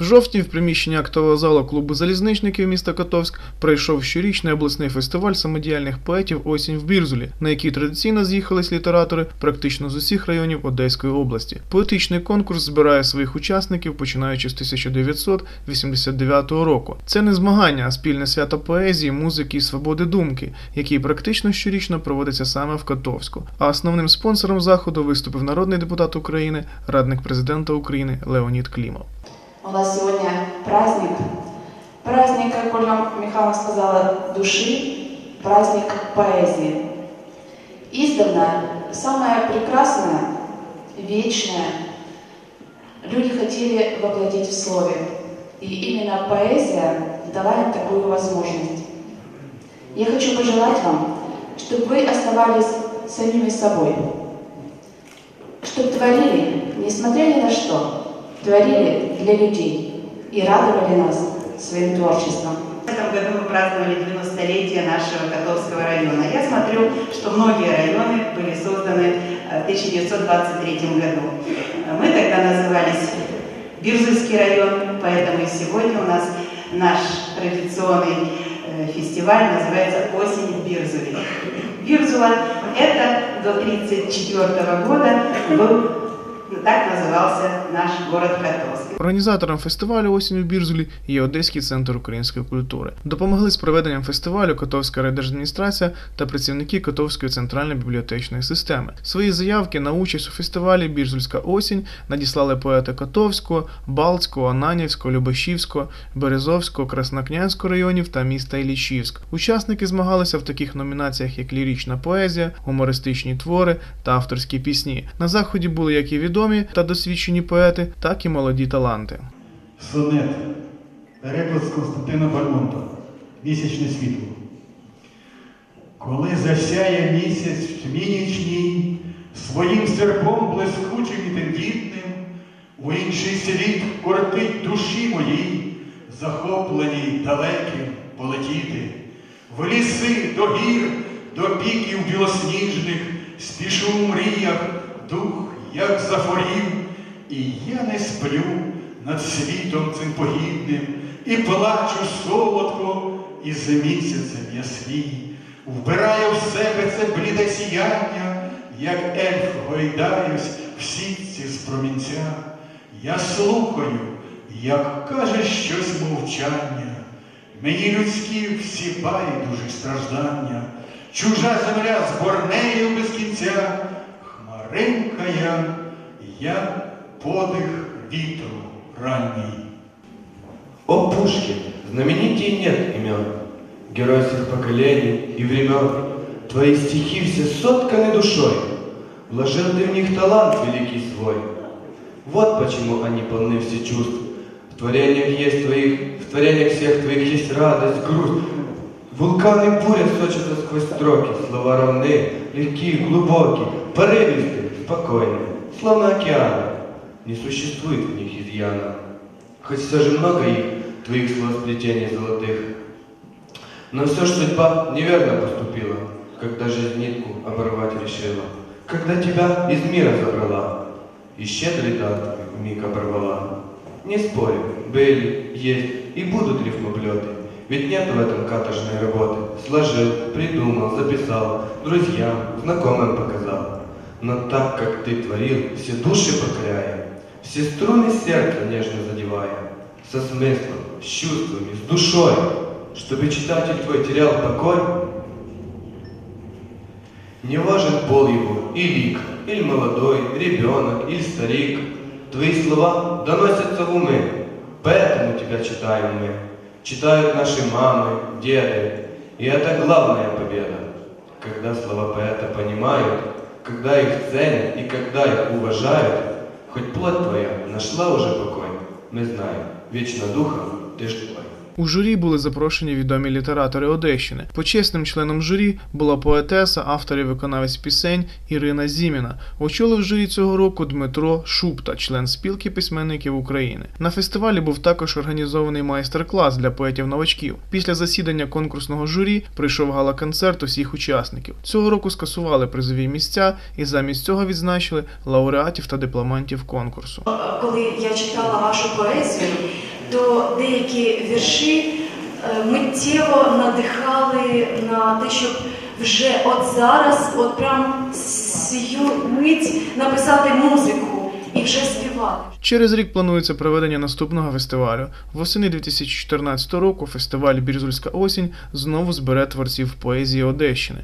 В жовтні в приміщенні актового залу клубу залізничників міста Котовськ пройшов щорічний обласний фестиваль самодіяльних поетів Осінь в Бірзулі, на який традиційно з'їхались літератори практично з усіх районів Одеської області. Поетичний конкурс збирає своїх учасників починаючи з 1989 року. Це не змагання, а спільне свято поезії, музики і свободи думки, який практично щорічно проводиться саме в Котовську. А основним спонсором заходу виступив народний депутат України, радник президента України Леонід Клімов. У нас сегодня праздник. Праздник, как Ольга Михайловна сказала, души, праздник поэзии. Издавна самое прекрасное, вечное люди хотели воплотить в слове. И именно поэзия дала им такую возможность. Я хочу пожелать вам, чтобы вы оставались самими собой, чтобы творили, несмотря ни на что, творили для людей и радовали нас своим творчеством. В этом году мы праздновали 90-летие нашего Котовского района. Я смотрю, что многие районы были созданы э, в 1923 году. Мы тогда назывались Бирзульский район, поэтому и сегодня у нас наш традиционный э, фестиваль называется «Осень в Бирзуле». Бирзула – это до 1934 года был, так назывался наш город Котовск. Організатором фестивалю Осінь у Бірзулі є Одеський центр української культури. Допомогли з проведенням фестивалю Котовська райдержадміністрація та працівники Котовської центральної бібліотечної системи. Свої заявки на участь у фестивалі Бірзульська осінь надіслали поети Котовського, Балтського, Ананівського, Любашівського, Березовського, Краснокнянського районів та міста Іллічівськ. Учасники змагалися в таких номінаціях, як лірична поезія, гумористичні твори та авторські пісні. На заході були як і відомі та досвідчені поети, так і молоді таланти. Сонет. Переклад Константина Бальмонта. Місячне світло. Коли засяє місяць в тьмі нічній, своїм серпом блискучим і тендітним, у інший світ кортить душі моїй, захопленій далеким полетіти. В ліси до гір, до піків білосніжних, спішу у мріях, дух, як захворів, і я не сплю над світом цим погідним, і плачу солодко із місяцем ясній, вбираю в себе це бліде сіяння, як ельф гойдаюсь в сітці з промінця. Я слухаю, як каже щось мовчання, мені людські всі байдужі страждання, чужа земля з борнею без кінця, хмаринка я, я подих вітру ранній. О, Пушкин, знаменитей нет имен, Герой всех поколений и времен. Твои стихи все сотканы душой, Вложил ты в них талант великий свой. Вот почему они полны все чувств. В творениях есть твоих, в творениях всех твоих есть радость, грусть. Вулканы буря сочатся сквозь строки, Слова равны, легкие, глубокие, Порывистые, спокойные, словно океаны. Не существует в них изъяна. Хоть все же много их, твоих словосплетений золотых. Но все ж судьба неверно поступила, когда жизнь нитку оборвать решила. Когда тебя из мира забрала, и щедрый дар миг оборвала. Не спорю, были, есть и будут рифмоплеты, ведь нет в этом каторжной работы. Сложил, придумал, записал, друзьям, знакомым показал. Но так, как ты творил, все души покоряя, все струны сердца нежно задевая, со смыслом, с чувствами, с душой, чтобы читатель твой терял покой. Не важен пол его, и лик, или молодой, ребенок, или старик. Твои слова доносятся в умы, поэтому тебя читаем мы. Читают наши мамы, деды, и это главная победа. Когда слова поэта понимают, когда их ценят и когда их уважают, хоть плоть твоя нашла уже покой, мы знаем, вечно духом ты твой. У журі були запрошені відомі літератори Одещини. Почесним членом журі була поетеса, автор і виконавець пісень Ірина Зіміна. Очолив журі цього року Дмитро Шупта, член спілки письменників України. На фестивалі був також організований майстер-клас для поетів-новачків. Після засідання конкурсного журі прийшов гала-концерт усіх учасників. Цього року скасували призові місця і замість цього відзначили лауреатів та дипломантів конкурсу. коли я читала вашу поезію, то деякі вірші е, миттєво надихали на те, щоб вже от зараз, от прям сію мить написати музику і вже співати. Через рік планується проведення наступного фестивалю. Восени 2014 року фестиваль Бірзульська осінь знову збере творців поезії Одещини.